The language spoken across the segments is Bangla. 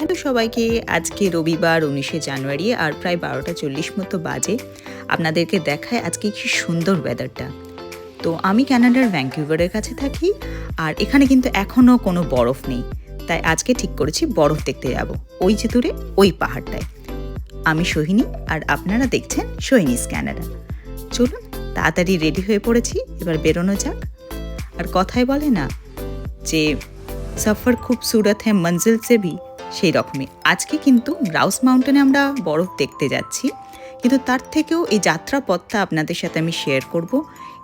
হ্যালো সবাইকে, আজকে রবিবার উনিশে জানুয়ারি আর প্রায় বারোটা চল্লিশ মতো বাজে। আপনাদেরকে দেখায় আজকে কি সুন্দর ওয়েদারটা তো আমি ক্যানাডার ভ্যাঙ্কুভারের কাছে থাকি আর এখানে কিন্তু এখনও কোনো বরফ নেই। তাই আজকে ঠিক করেছি বরফ দেখতে যাব, ওই যে দূরে, ওই পাহাড়টায়। আমি সোহিনী আর আপনারা দেখছেন সোহিনীস ক্যানাডা চলুন, তাড়াতাড়ি রেডি হয়ে পড়েছি, এবার বেরোনো যাক। আর কথায় বলে না যে, সফর খুবসুরত হ্যাঁ মঞ্জিল সে ভি। সেই রকমই। আজকে কিন্তু গ্রাউস মাউন্টেনে আমরা বরফ দেখতে যাচ্ছি। কিন্তু তার থেকেও এই যাত্রা পথটা আপনাদের সাথে আমি শেয়ার করব।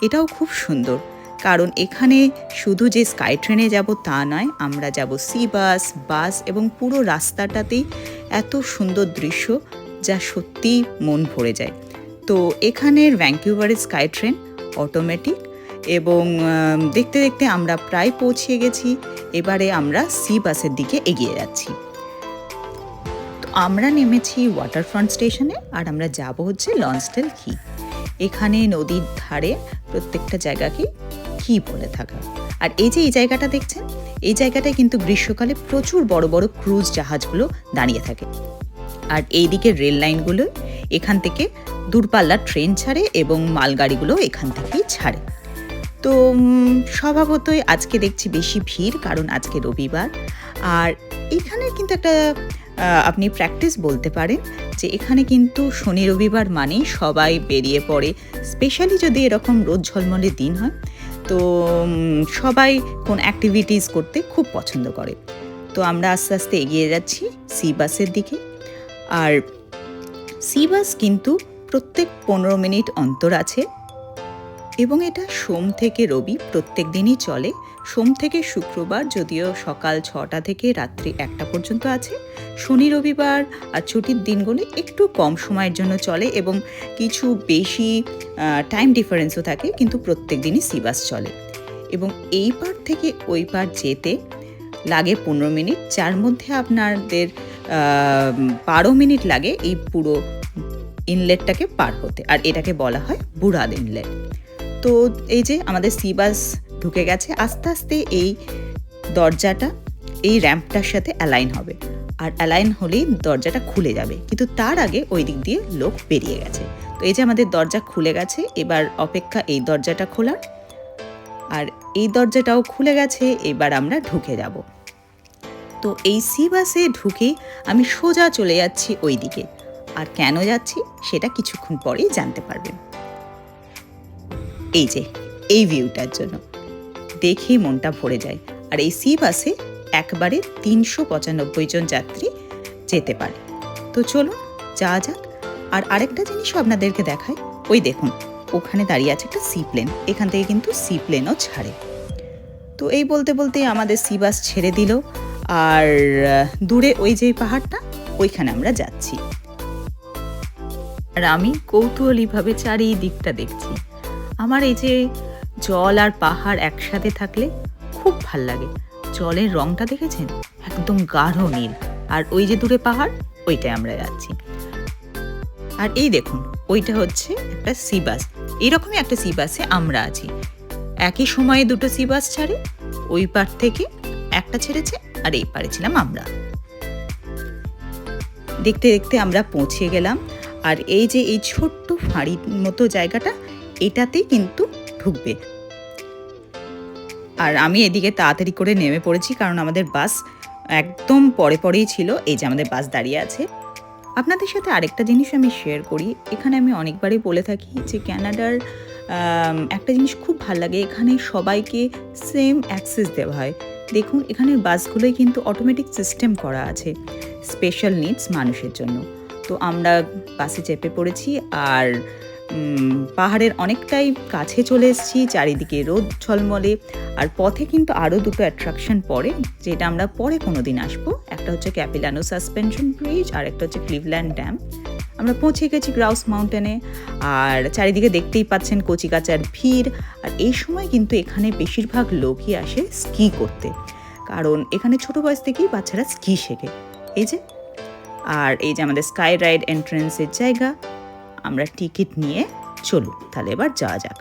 এটাও খুব সুন্দর। কারণ এখানে শুধু যে স্কাই ট্রেনে যাব তা নয়, আমরা যাব সি বাস বাস এবং পুরো রাস্তাটাতেই এত সুন্দর দৃশ্য যা সত্যি মন ভরে যায়। তো এখানের ভ্যাঙ্কিউভারের স্কাই ট্রেন অটোমেটিক এবং দেখতে দেখতে আমরা প্রায় পৌঁছে গেছি। এবারে আমরা সি বাসের দিকে এগিয়ে যাচ্ছি। আমরা নেমেছি ওয়াটারফ্রন্ট স্টেশনে আর আমরা যাব হচ্ছে লঞ্চটেল কি এখানে নদীর ধারে প্রত্যেকটা জায়গাকে কি বলে থাকা। আর এই যে এই জায়গাটা দেখছেন, এই জায়গাটায় কিন্তু গ্রীষ্মকালে প্রচুর বড় বড় ক্রুজ জাহাজগুলো দাঁড়িয়ে থাকে। আর এই এইদিকে রেল লাইনগুলো এখান থেকে দূরপাল্লার ট্রেন ছাড়ে এবং মালগাড়িগুলো এখান থেকেই ছাড়ে। তো স্বভাবতই আজকে দেখছি বেশি ভিড়, কারণ আজকে রবিবার। আর এখানে কিন্তু একটা আপনি প্র্যাকটিস বলতে পারেন যে এখানে কিন্তু শনি রবিবার মানেই সবাই বেরিয়ে পড়ে স্পেশালি যদি এরকম রোদ ঝলমলে দিন হয়। তো সবাই কোন অ্যাক্টিভিটিস করতে খুব পছন্দ করে। তো আমরা আস্তে আস্তে এগিয়ে যাচ্ছি সি বাসের দিকে। আর সি বাস কিন্তু প্রত্যেক পনেরো মিনিট অন্তর আছে এবং এটা সোম থেকে রবি প্রত্যেক দিনই চলে। সোম থেকে শুক্রবার যদিও সকাল ছটা থেকে রাত্রি একটা পর্যন্ত আছে। শনি রবিবার আর ছুটির দিনগুলো একটু কম সময়ের জন্য চলে এবং কিছু বেশি টাইম ডিফারেন্সও থাকে, কিন্তু প্রত্যেক দিনই সিবাস চলে। এবং এই পার থেকে ওই পার যেতে লাগে পনেরো মিনিট, যার মধ্যে আপনাদের বারো মিনিট লাগে এই পুরো ইনলেটটাকে পার হতে। আর এটাকে বলা হয় বুড়াদ ইনলেট তো এই যে আমাদের সি বাস ঢুকে গেছে, আস্তে আস্তে এই দরজাটা, এই র্যাম্পটার সাথে অ্যালাইন হবে। আর অ্যালাইন হলেই দরজাটা খুলে যাবে। কিন্তু তার আগে ওই দিক দিয়ে লোক বেরিয়ে গেছে। তো এই যে আমাদের দরজা খুলে গেছে, এবার অপেক্ষা এই দরজাটা খোলার। আর এই দরজাটাও খুলে গেছে, এবার আমরা ঢুকে যাব। তো এই সি বাসে ঢুকে আমি সোজা চলে যাচ্ছি ওই দিকে। আর কেন যাচ্ছি, সেটা কিছুক্ষণ পরেই জানতে পারবেন। এই যে, এই ভিউটার জন্য। দেখেই মনটা ভরে যায়। আর এই সি বাসে একবারে তিনশো পঁচানব্বই জন যাত্রী যেতে পারে। তো চলুন যা যাক। আর আরেকটা জিনিসও আপনাদেরকে দেখায় ওই দেখুন, ওখানে দাঁড়িয়ে আছে একটা সি প্লেন এখান থেকে কিন্তু সি প্লেনও ছাড়ে। তো এই বলতে বলতে আমাদের সি বাস ছেড়ে দিল। আর দূরে ওই যে পাহাড়টা, ওইখানে আমরা যাচ্ছি। আর আমি কৌতূহলীভাবে চারিদিকটা দেখছি। আমার এই যে জল আর পাহাড় একসাথে থাকলে খুব ভালো লাগে। জলের রংটা দেখেছেন? একদম গাঢ় নীল। আর ওই যে দূরে পাহাড়, ওইটায় আমরা যাচ্ছি। আর এই দেখুন, ওইটা হচ্ছে একটা সি বাস এরকমই একটা সি বাসে আমরা আছি। একই সময়ে দুটো সি বাস ছাড়ে, ওই পার থেকে একটা ছেড়েছে আর এই পারে ছিলাম আমরা। দেখতে দেখতে আমরা পৌঁছে গেলাম। আর এই যে এই ছোট্ট ফাঁড়ির মতো জায়গাটা, এটাতেই কিন্তু ঢুকবে। আর আমি এদিকে তাড়াতাড়ি করে নেমে পড়েছি, কারণ আমাদের বাস একদম পরে পরেই ছিল, এই যে আমাদের বাস দাঁড়িয়ে আছে। আপনাদের সাথে আরেকটা জিনিস আমি শেয়ার করি, এখানে আমি অনেকবারই বলে থাকি যে ক্যানাডার একটা জিনিস খুব ভালো লাগে, এখানে সবাইকে সেম অ্যাক্সেস দেওয়া হয়। দেখুন এখানের বাসগুলোই কিন্তু অটোমেটিক সিস্টেম করা আছে স্পেশাল নিডস মানুষের জন্য। তো আমরা বাসে চেপে পড়েছি, আর পাহাড়ের অনেকটাই কাছে চলে এসেছি, চারিদিকে রোদ ঝলমলে, আর পথে কিন্তু আরও দুটো অ্যাট্রাকশন পড়ে, যেটা আমরা পরে কোনো দিন আসব। একটা হচ্ছে ক্যাপিলানো সাসপেনশন ব্রিজ আর একটা হচ্ছে ক্লিভল্যান্ড ড্যাম আমরা পৌঁছে গেছি গ্রাউস মাউন্টেনে আর চারিদিকে দেখতেই পাচ্ছেন কচিকাচার ভিড়, আর এই সময় কিন্তু এখানে বেশিরভাগ লোকই আসে স্কি করতে। কারণ এখানে ছোট বয়স থেকেই বাচ্চারা স্কি শেখে। এই যে, আর এই যে আমাদের স্কাই রাইড এন্ট্রেন্সের জায়গা আমরা টিকিট নিয়ে চলুন, তাহলে এবার যাওয়া যাক।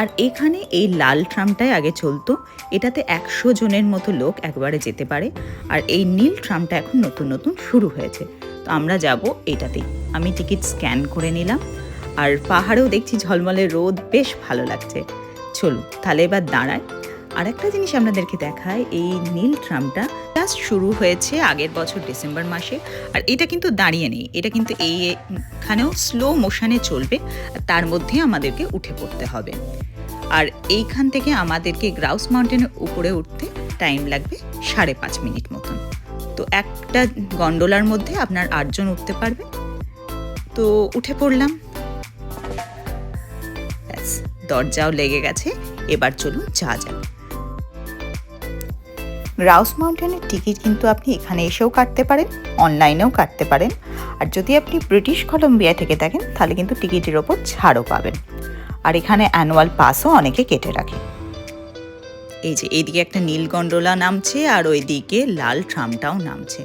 আর এখানে এই লাল ট্রামটাই আগে চলতো, এটাতে একশো জনের মতো লোক একবারে যেতে পারে, আর এই নীল ট্রামটা এখন নতুন নতুন শুরু হয়েছে। তো আমরা যাব এটাতেই। আমি টিকিট স্ক্যান করে নিলাম, আর পাহাড়েও দেখছি ঝলমলে রোদ, বেশ ভালো লাগছে। চলুন, তাহলে এবার দাঁড়ায় আর একটা জিনিস আপনাদেরকে দেখায় এই নীল ট্রামটা জাস্ট শুরু হয়েছে আগের বছর ডিসেম্বর মাসে, আর এটা কিন্তু দাঁড়িয়ে নেই, এটা কিন্তু এই এখানেও স্লো মোশনে চলবে তার মধ্যে আমাদেরকে উঠে পড়তে হবে। আর এইখান থেকে আমাদেরকে গ্রাউস মাউন্টেনের উপরে উঠতে টাইম লাগবে সাড়ে পাঁচ মিনিট মতন। তো একটা গন্ডোলার মধ্যে আপনার আটজন উঠতে পারবে। তো উঠে পড়লাম। দরজাও লেগে গেছে, এবার চলুন যা যাক। গ্রাউস মাউন্টেনের টিকিট কিন্তু আপনি এখানে এসেও কাটতে পারেন, অনলাইনেও কাটতে পারেন। আর যদি আপনি ব্রিটিশ কলম্বিয়া থেকে থাকেন, তাহলে কিন্তু টিকিটের ওপর ছাড়ও পাবেন। আর এখানে অ্যানুয়াল পাসও অনেকে কেটে রাখে। এই যে, এইদিকে একটা নীল গন্ডোলা নামছে, আর ওইদিকে লাল ট্রামটাও নামছে।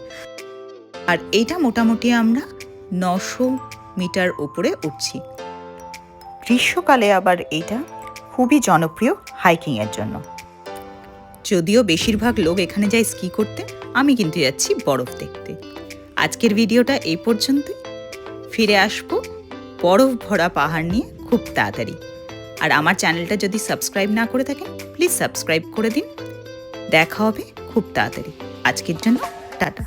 আর এইটা মোটামুটি আমরা নশো মিটার উপরে উঠছি। গ্রীষ্মকালে আবার এইটা খুবই জনপ্রিয় হাইকিংয়ের জন্য। যদিও বেশিরভাগ লোক এখানে যায় স্কি করতে, আমি কিন্তু যাচ্ছি বরফ দেখতে। আজকের ভিডিওটা এই পর্যন্তই ফিরে আসব বরফ ভরা পাহাড় নিয়ে খুব তাড়াতাড়ি। আর আমার চ্যানেলটা যদি সাবস্ক্রাইব না করে থাকেন, প্লিজ সাবস্ক্রাইব করে দিন। দেখা হবে খুব তাড়াতাড়ি। আজকের জন্য টাটা।